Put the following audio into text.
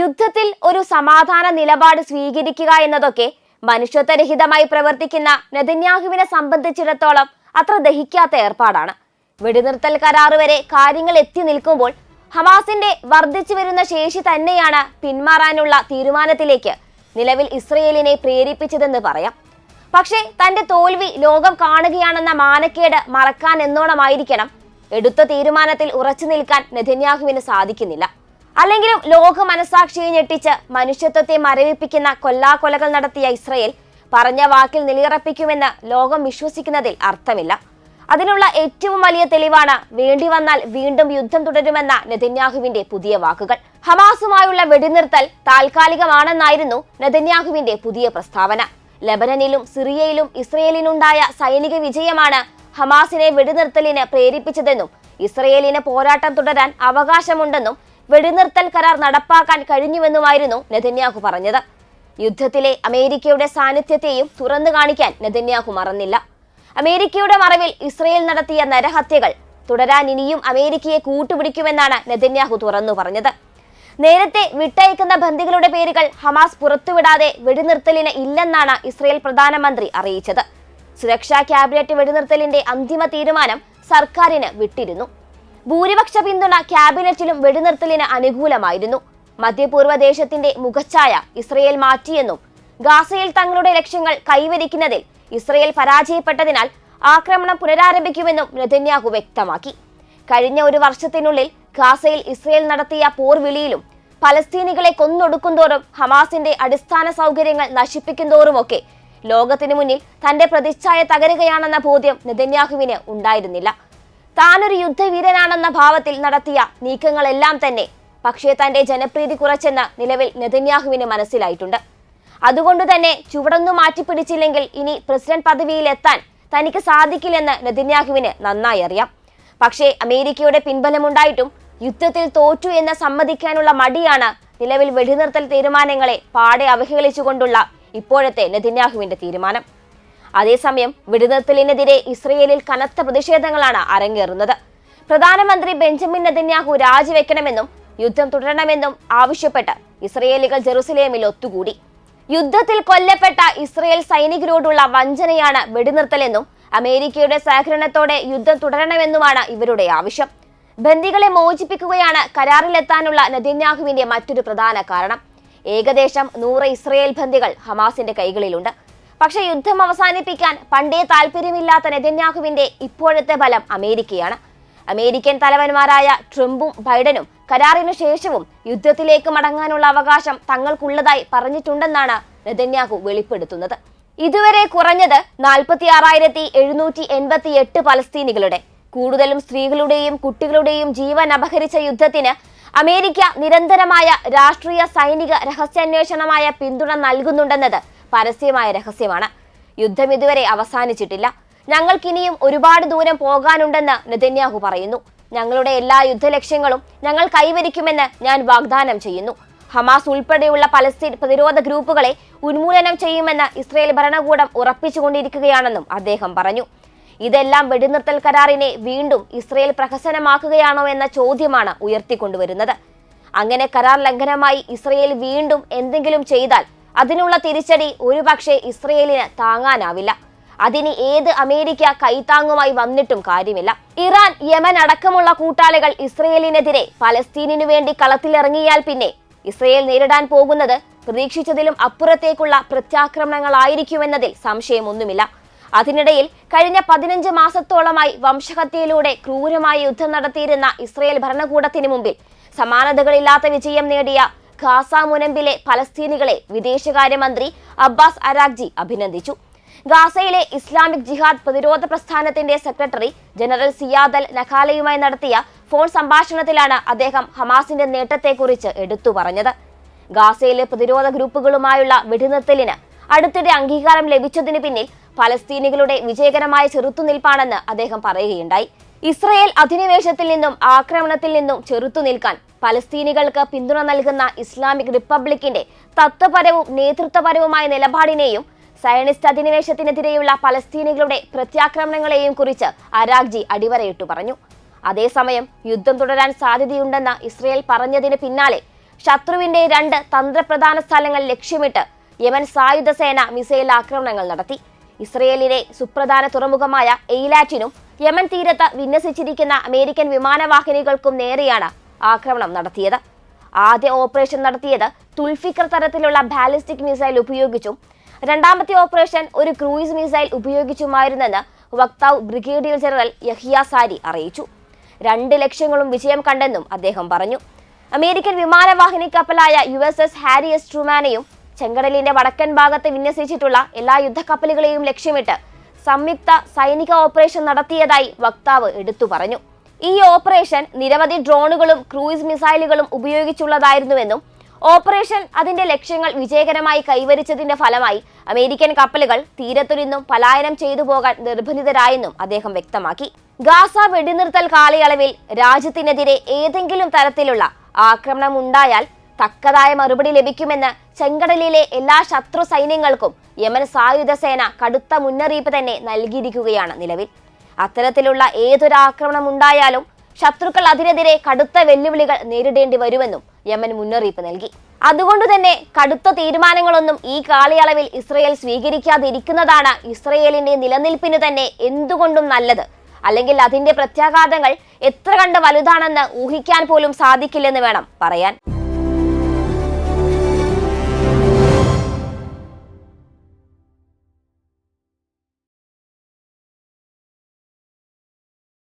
യുദ്ധത്തിൽ ഒരു സമാധാന നിലപാട് സ്വീകരിക്കുക എന്നതൊക്കെ മനുഷ്യത്വരഹിതമായി പ്രവർത്തിക്കുന്ന നെതന്യാഹുവിനെ സംബന്ധിച്ചിടത്തോളം അത്ര ദഹിക്കാത്ത ഏർപ്പാടാണ്. വെടിനിർത്തൽ കരാർ വരെ കാര്യങ്ങൾ എത്തി നിൽക്കുമ്പോൾ ഹമാസിന്റെ വർദ്ധിച്ചു വരുന്ന ശേഷി തന്നെയാണ് പിന്മാറാനുള്ള തീരുമാനത്തിലേക്ക് നിലവിൽ ഇസ്രയേലിനെ പ്രേരിപ്പിച്ചതെന്ന് പറയാം. പക്ഷേ തന്റെ തോൽവി ലോകം കാണുകയാണെന്ന മാനക്കേട് മറക്കാൻ എന്നോണമായിരിക്കണം. എടുത്ത തീരുമാനത്തിൽ ഉറച്ചു നിൽക്കാൻ നെതന്യാഹുവിന് സാധിക്കുന്നില്ല. അല്ലെങ്കിലും ലോക മനസാക്ഷിയെ ഞെട്ടിച്ച് മനുഷ്യത്വത്തെ മരവിപ്പിക്കുന്ന കൊല്ലാകൊലകൾ നടത്തിയ ഇസ്രയേൽ പറഞ്ഞ വാക്കിൽ നിലയുറപ്പിക്കുമെന്ന് ലോകം വിശ്വസിക്കുന്നതിൽ അർത്ഥമില്ല. അതിനുള്ള ഏറ്റവും വലിയ തെളിവാണ് വേണ്ടി വന്നാൽ വീണ്ടും യുദ്ധം തുടരുമെന്ന നെതന്യാഹുവിന്റെ പുതിയ വാക്കുകൾ. ഹമാസുമായുള്ള വെടിനിർത്തൽ താൽക്കാലികമാണെന്നായിരുന്നു നെതന്യാഹുവിന്റെ പുതിയ പ്രസ്താവന. ലബനനിലും സിറിയയിലും ഇസ്രയേലിനുണ്ടായ സൈനിക വിജയമാണ് ഹമാസിനെ വെടിനിർത്തലിന് പ്രേരിപ്പിച്ചതെന്നും ഇസ്രയേലിന് പോരാട്ടം തുടരാൻ അവകാശമുണ്ടെന്നും വെടിനിർത്തൽ കരാർ നടപ്പാക്കാൻ കഴിഞ്ഞുവെന്നുമായിരുന്നു നെതന്യാഹു പറഞ്ഞത്. യുദ്ധത്തിലെ അമേരിക്കയുടെ സാന്നിധ്യത്തെയും തുറന്നു കാണിക്കാൻ നെതന്യാഹു മറന്നില്ല. അമേരിക്കയുടെ മറവിൽ ഇസ്രയേൽ നടത്തിയ നരഹത്യകൾ തുടരാൻ ഇനിയും അമേരിക്കയെ കൂട്ടുപിടിക്കുമെന്നാണ് നെതന്യാഹു തുറന്നു പറഞ്ഞത്. നേരത്തെ വിട്ടയക്കുന്ന ബന്ധികളുടെ പേരുകൾ ഹമാസ് പുറത്തുവിടാതെ വെടിനിർത്തലിന് ഇല്ലെന്നാണ് ഇസ്രയേൽ പ്രധാനമന്ത്രി അറിയിച്ചത്. സുരക്ഷാ ക്യാബിനറ്റ് വെടിനിർത്തലിന്റെ അന്തിമ തീരുമാനം സർക്കാരിന് വിട്ടിരുന്നു. ഭൂരിപക്ഷ പിന്തുണ ക്യാബിനറ്റിലും വെടിനിർത്തലിന് അനുകൂലമായിരുന്നു. മധ്യപൂർവ ദേശത്തിന്റെ മുഖച്ഛായ ഇസ്രയേൽ മാറ്റിയെന്നും ഗാസയിൽ തങ്ങളുടെ ലക്ഷ്യങ്ങൾ കൈവരിക്കുന്നതിൽ ഇസ്രയേൽ പരാജയപ്പെട്ടതിനാൽ ആക്രമണം പുനരാരംഭിക്കുമെന്നും നെതന്യാഹു വ്യക്തമാക്കി. കഴിഞ്ഞ ഒരു വർഷത്തിനുള്ളിൽ ഗാസയിൽ ഇസ്രയേൽ നടത്തിയ പോർവിളിയിലും പലസ്തീനികളെ കൊന്നൊടുക്കുന്തോറും ഹമാസിന്റെ അടിസ്ഥാന സൗകര്യങ്ങൾ നശിപ്പിക്കുന്തോറുമൊക്കെ ലോകത്തിനു മുന്നിൽ തന്റെ പ്രതിച്ഛായ തകരുകയാണെന്ന ബോധ്യം നെതന്യാഹുവിന് ഉണ്ടായിരുന്നില്ല. താനൊരു യുദ്ധവീരനാണെന്ന ഭാവത്തിൽ നടത്തിയ നീക്കങ്ങളെല്ലാം തന്നെ പക്ഷേ തന്റെ ജനപ്രീതി കുറച്ചെന്ന് നിലവിൽ നെതന്യാഹുവിന് മനസ്സിലായിട്ടുണ്ട്. അതുകൊണ്ട് തന്നെ ചുവടൊന്നും മാറ്റിപ്പിടിച്ചില്ലെങ്കിൽ ഇനി പ്രസിഡന്റ് പദവിയിൽ എത്താൻ തനിക്ക് സാധിക്കില്ലെന്ന് നെതന്യാഹുവിന് നന്നായി അറിയാം. പക്ഷേ അമേരിക്കയുടെ പിൻബലമുണ്ടായിട്ടും യുദ്ധത്തിൽ തോറ്റു എന്ന് സമ്മതിക്കാനുള്ള മടിയാണ് നിലവിൽ വെടിനിർത്തൽ തീരുമാനങ്ങളെ പാടെ അവഹേളിച്ചുകൊണ്ടുള്ള ഇപ്പോഴത്തെ നെതന്യാഹുവിന്റെ തീരുമാനം. അതേസമയം വെടിനിർത്തലിനെതിരെ ഇസ്രയേലിൽ കനത്ത പ്രതിഷേധങ്ങളാണ് അരങ്ങേറുന്നത്. പ്രധാനമന്ത്രി ബെഞ്ചമിൻ നെതന്യാഹു രാജിവെക്കണമെന്നും യുദ്ധം തുടരണമെന്നും ആവശ്യപ്പെട്ട് ഇസ്രയേലികൾ ജെറുസലേമിൽ ഒത്തുകൂടി. യുദ്ധത്തിൽ കൊല്ലപ്പെട്ട ഇസ്രയേൽ സൈനികരോടുള്ള വഞ്ചനയാണ് വെടിനിർത്തലെന്നും അമേരിക്കയുടെ സഹകരണത്തോടെ യുദ്ധം തുടരണമെന്നുമാണ് ഇവരുടെ ആവശ്യം. ബന്ദികളെ മോചിപ്പിക്കുകയാണ് കരാറിലെത്താനുള്ള നെതന്യാഹുവിന്റെ മറ്റൊരു പ്രധാന കാരണം. ഏകദേശം നൂറ് ഇസ്രയേൽ ബന്ദികൾ ഹമാസിന്റെ കൈകളിലുണ്ട്. പക്ഷേ യുദ്ധം അവസാനിപ്പിക്കാൻ പണ്ടേ താല്പര്യമില്ലാത്ത നെതന്യാഹുവിന്റെ ഇപ്പോഴത്തെ ബലം അമേരിക്കയാണ്. അമേരിക്കൻ തലവന്മാരായ ട്രംപും ബൈഡനും കരാറിനു ശേഷവും യുദ്ധത്തിലേക്ക് മടങ്ങാനുള്ള അവകാശം തങ്ങൾക്കുള്ളതായി പറഞ്ഞിട്ടുണ്ടെന്നാണ് നെതന്യാഹു വെളിപ്പെടുത്തുന്നത്. ഇതുവരെ കുറഞ്ഞത് നാൽപ്പത്തി ആറായിരത്തി എഴുന്നൂറ്റി എൺപത്തി എട്ട് പലസ്തീനികളുടെ. കൂടുതലും സ്ത്രീകളുടെയും കുട്ടികളുടെയും ജീവൻ അപഹരിച്ച യുദ്ധത്തിന് അമേരിക്ക നിരന്തരമായ രാഷ്ട്രീയ സൈനിക രഹസ്യാന്വേഷണമായ പിന്തുണ നൽകുന്നുണ്ടെന്നത് പരസ്യമായ രഹസ്യമാണ്. യുദ്ധം ഇതുവരെ അവസാനിച്ചിട്ടില്ല. ഞങ്ങൾക്കിനിയും ഒരുപാട് ദൂരം പോകാനുണ്ടെന്ന് നെതന്യാഹു പറയുന്നു. ഞങ്ങളുടെ എല്ലാ യുദ്ധലക്ഷ്യങ്ങളും ഞങ്ങൾ കൈവരിക്കുമെന്ന് ഞാൻ വാഗ്ദാനം ചെയ്യുന്നു. ഹമാസ് ഉൾപ്പെടെയുള്ള പലസ്തീൻ പ്രതിരോധ ഗ്രൂപ്പുകളെ ഉന്മൂലനം ചെയ്യുമെന്ന് ഇസ്രയേൽ ഭരണകൂടം ഉറപ്പിച്ചുകൊണ്ടിരിക്കുകയാണെന്നും അദ്ദേഹം പറഞ്ഞു. ഇതെല്ലാം വെടിനിർത്തൽ കരാറിനെ വീണ്ടും ഇസ്രയേൽ പ്രഹസനമാക്കുകയാണോ എന്ന ചോദ്യമാണ് ഉയർത്തിക്കൊണ്ടുവരുന്നത്. അങ്ങനെ കരാർ ലംഘനമായി ഇസ്രയേൽ വീണ്ടും എന്തെങ്കിലും ചെയ്താൽ അതിനുള്ള തിരിച്ചടി ഒരുപക്ഷെ ഇസ്രയേലിന് താങ്ങാനാവില്ല. അതിന് ഏത് അമേരിക്ക കൈത്താങ്ങുമായി വന്നിട്ടും കാര്യമില്ല. ഇറാൻ യമൻ അടക്കമുള്ള കൂട്ടാളികൾ ഇസ്രയേലിനെതിരെ പലസ്തീനിനു വേണ്ടി കളത്തിലിറങ്ങിയാൽ പിന്നെ ഇസ്രയേൽ നേരിടാൻ പോകുന്നത് പ്രതീക്ഷിച്ചതിലും അപ്പുറത്തേക്കുള്ള പ്രത്യാക്രമണങ്ങളായിരിക്കുമെന്നതിൽ സംശയമൊന്നുമില്ല. അതിനിടയിൽ കഴിഞ്ഞ പതിനഞ്ച് മാസത്തോളമായി വംശഹത്യയിലൂടെ ക്രൂരമായ യുദ്ധം നടത്തിയിരുന്ന ഇസ്രയേൽ ഭരണകൂടത്തിന് മുമ്പിൽ സമാനതകളില്ലാത്ത വിജയം നേടിയ ഖാസ മുനമ്പിലെ ഫലസ്തീനികളെ വിദേശകാര്യമന്ത്രി അബ്ബാസ് അരാഗ്ജി അഭിനന്ദിച്ചു. ഗാസയിലെ ഇസ്ലാമിക് ജിഹാദ് പ്രതിരോധ പ്രസ്ഥാനത്തിന്റെ സെക്രട്ടറി ജനറൽ സിയാദൽ നഖാലയുമായി നടത്തിയ ഫോൺ സംഭാഷണത്തിലാണ് അദ്ദേഹം ഹമാസിന്റെ നേട്ടത്തെക്കുറിച്ച് എടുത്തു പറഞ്ഞത്. ഗാസയിലെ പ്രതിരോധ ഗ്രൂപ്പുകളുമായുള്ള വെടിനിർത്തലിന് അടുത്തിടെ അംഗീകാരം ലഭിച്ചതിന് പിന്നിൽ ഫലസ്തീനികളുടെ വിജയകരമായ ചെറുത്തുനിൽപ്പാണെന്ന് അദ്ദേഹം പറയുകയുണ്ടായി. ഇസ്രയേൽ അധിനിവേശത്തിൽ നിന്നും ആക്രമണത്തിൽ നിന്നും ചെറുത്തുനിൽക്കാൻ പലസ്തീനികൾക്ക് പിന്തുണ നൽകുന്ന ഇസ്ലാമിക് റിപ്പബ്ലിക്കിന്റെ തത്വപരവും നേതൃത്വപരവുമായ നിലപാടിനെയും സയണിസ്റ്റ് അധിനിവേശത്തിനെതിരെയുള്ള പലസ്തീനികളുടെ പ്രത്യാക്രമണങ്ങളെയും കുറിച്ച് അരാഗ്ജി അടിവരയിട്ടു പറഞ്ഞു. അതേസമയം യുദ്ധം തുടരാൻ സാധ്യതയുണ്ടെന്ന ഇസ്രയേൽ പറഞ്ഞതിന് പിന്നാലെ ശത്രുവിന്റെ രണ്ട് തന്ത്രപ്രധാന സ്ഥലങ്ങൾ ലക്ഷ്യമിട്ട് യമൻ സായുധ സേന മിസൈൽ ആക്രമണങ്ങൾ നടത്തി. ഇസ്രയേലിലെ സുപ്രധാന തുറമുഖമായ എയ്ലാറ്റിനും യമൻ തീരത്ത് വിന്യസിച്ചിരിക്കുന്ന അമേരിക്കൻ വിമാനവാഹിനികൾക്കും നേരെയാണ് ആക്രമണം നടത്തിയത്. ആദ്യ ഓപ്പറേഷൻ നടത്തിയത് തുൽഫിക്കർ തരത്തിലുള്ള ബാലിസ്റ്റിക് മിസൈൽ ഉപയോഗിച്ചും രണ്ടാമത്തെ ഓപ്പറേഷൻ ഒരു ക്രൂയിസ് മിസൈൽ ഉപയോഗിച്ചുമായിരുന്നെന്ന് വക്താവ് ബ്രിഗേഡിയർ ജനറൽ യഹിയ സാരി അറിയിച്ചു. രണ്ട് ലക്ഷ്യങ്ങളും വിജയം കണ്ടെന്നും അദ്ദേഹം പറഞ്ഞു. അമേരിക്കൻ വിമാനവാഹിനി കപ്പലായ U S S Harry S ട്രൂമാനെയും ചെങ്കടലിന്റെ വടക്കൻ ഭാഗത്ത് വിന്യസിച്ചിട്ടുള്ള എല്ലാ യുദ്ധക്കപ്പലുകളെയും ലക്ഷ്യമിട്ട് സംയുക്ത സൈനിക ഓപ്പറേഷൻ നടത്തിയതായി വക്താവ് എടുത്തു പറഞ്ഞു. ഈ ഓപ്പറേഷൻ നിരവധി ഡ്രോണുകളും ക്രൂയിസ് മിസൈലുകളും ഉപയോഗിച്ചുള്ളതായിരുന്നുവെന്നും ഓപ്പറേഷൻ അതിന്റെ ലക്ഷ്യങ്ങൾ വിജയകരമായി കൈവരിച്ചതിന്റെ ഫലമായി അമേരിക്കൻ കപ്പലുകൾ തീരത്തു നിന്നും പലായനം ചെയ്തു പോകാൻ നിർബന്ധിതരായെന്നും അദ്ദേഹം വ്യക്തമാക്കി. ഗാസ വെടിനിർത്തൽ കാലയളവിൽ രാജ്യത്തിനെതിരെ ഏതെങ്കിലും തരത്തിലുള്ള ആക്രമണം ഉണ്ടായാൽ തക്കതായ മറുപടി ലഭിക്കുമെന്ന് ചെങ്കടലിലെ എല്ലാ ശത്രു സൈന്യങ്ങൾക്കും യമൻ സായുധ സേന കടുത്ത മുന്നറിയിപ്പ് തന്നെ നൽകിയിരിക്കുകയാണ് നിലവിൽ. അത്തരത്തിലുള്ള ഏതൊരു ആക്രമണം ഉണ്ടായാലും ശത്രുക്കൾ അതിനെതിരെ കടുത്ത വെല്ലുവിളികൾ നേരിടേണ്ടി വരുമെന്നും യമൻ മുന്നറിയിപ്പ് നൽകി. അതുകൊണ്ട് തന്നെ കടുത്ത തീരുമാനങ്ങളൊന്നും ഈ കാലയളവിൽ ഇസ്രയേൽ സ്വീകരിക്കാതിരിക്കുന്നതാണ് ഇസ്രയേലിന്റെ നിലനിൽപ്പിന് തന്നെ എന്തുകൊണ്ടും നല്ലത്. അല്ലെങ്കിൽ അതിന്റെ പ്രത്യാഘാതങ്ങൾ എത്ര കണ്ട് വലുതാണെന്ന് ഊഹിക്കാൻ പോലും സാധിക്കില്ലെന്ന് വേണം പറയാൻ.